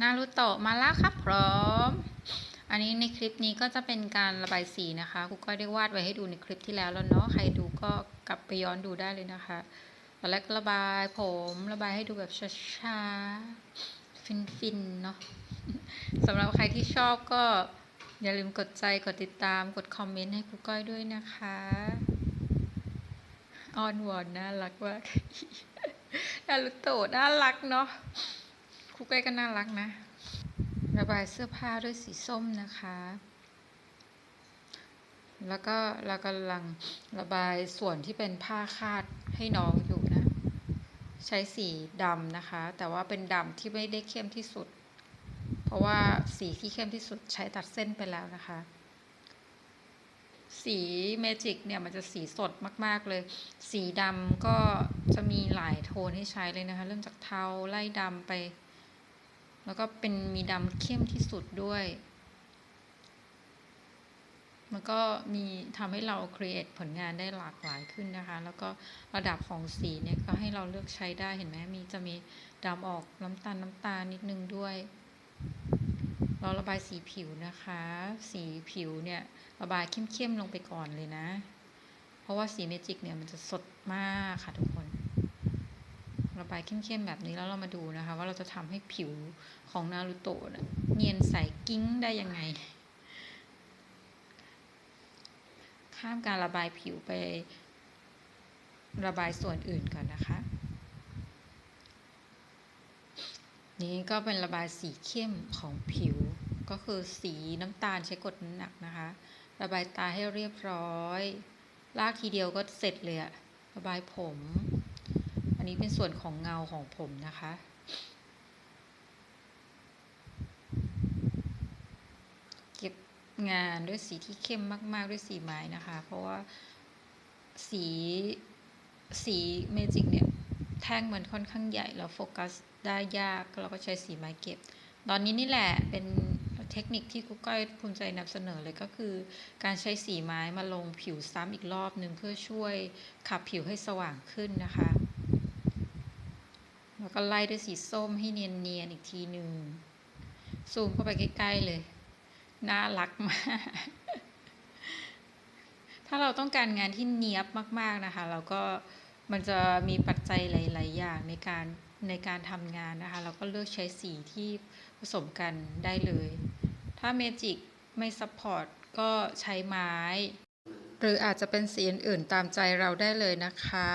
นารูโตะมาแล้วครับพร้อม อันนี้ในคลิปนี้ก็จะเป็นการระบายสีนะคะครูก้อยได้วาดไว้ให้ดูในคลิปที่แล้วแล้วเนาะใครดูก็กลับไปย้อนดูได้เลยนะคะตอนแรกระบายผมระบายให้ดูแบบช้าๆฟินๆเนาะสำหรับใครที่ชอบก็อย่าลืมกดใจกดติดตามกดคอมเมนต์ให้ครูก้อยด้วยนะคะอ้อนวอนน่ารักมากนารุโตะน่ารักเนาะ ครูก้อยก็น่ารักนะ ระบายเสื้อผ้าด้วยสีส้มนะคะ แล้วก็เรากำลังระบายส่วนที่เป็นผ้าคาดให้น้องอยู่นะ ใช้สีดำนะคะ แต่ว่าเป็นดำที่ไม่ได้เข้มที่สุด เพราะว่าสีที่เข้มที่สุดใช้ตัดเส้นไปแล้วนะคะสีเมจิกเนี่ยมันจะสีสดมาก ๆ เลย สีดำก็จะมีหลายโทนให้ใช้เลยนะคะ เริ่มจากเทาไล่ดำไป แล้วก็เป็นมีดำเข้มที่สุดด้วย มันก็มีทำให้เรา create ผลงานได้หลากหลายขึ้นนะคะ แล้วก็ระดับของสีเนี่ยก็ให้เราเลือกใช้ได้เห็นไหมมีจะมีดำออกน้ำตาลน้ำตาลนิดนึงด้วย เราระบายสีผิวนะคะ สีผิวเนี่ยระบายเข้มๆลงไปก่อนเลยนะ เพราะว่าสีเมจิกเนี่ยมันจะสดมากค่ะทุกคน ระบายเข้มๆแบบนี้แล้วเรามาดูนะคะ ว่าเราจะทำให้ผิวของนารูโตะน่ะเนียนใสกิ้งได้ยังไง ข้ามการระบายผิวไประบายส่วนอื่นก่อนนะคะ นี้ก็เป็นระบายสีเข้มของผิว ก็คือสีน้ำตาลใช้กดน้ำหนักนะคะ ระบายตาให้เรียบร้อย ลากทีเดียวก็เสร็จเลยอะระบายผม อันนี้เป็นส่วนของเงาของผมนะคะ เก็บงานด้วยสีที่เข้มมาก ๆ ด้วยสีไม้นะคะ เพราะว่าสีสีเมจิกเนี่ย แท่งมันค่อนข้างใหญ่เราโฟกัสได้ยากเราก็ใช้สีไม้เก็บ ตอนนี้นี่แหละเป็นเทคนิคที่กุ๊กก้อยภูมิใจนำเสนอเลยก็คือ การใช้สีไม้มาลงผิวซ้ำอีกรอบหนึ่งเพื่อช่วยขับผิวให้สว่างขึ้นนะคะ แล้วก็ไล่ด้วยสีส้มให้เนียนๆอีกทีหนึ่งซูมเข้าไปใกล้ๆเลย น่ารักมาก ถ้าเราต้องการงานที่เนียบมาก ๆนะคะ เราก็มันจะมีปัจจัยหลาย ๆ อย่างในการในการทำงานนะคะ เราก็เลือกใช้สีที่ผสมกันได้เลย ถ้าเมจิกไม่ซัพพอร์ตก็ใช้ไม้ หรืออาจจะเป็นสีอื่นๆตามใจเราได้เลยนะคะ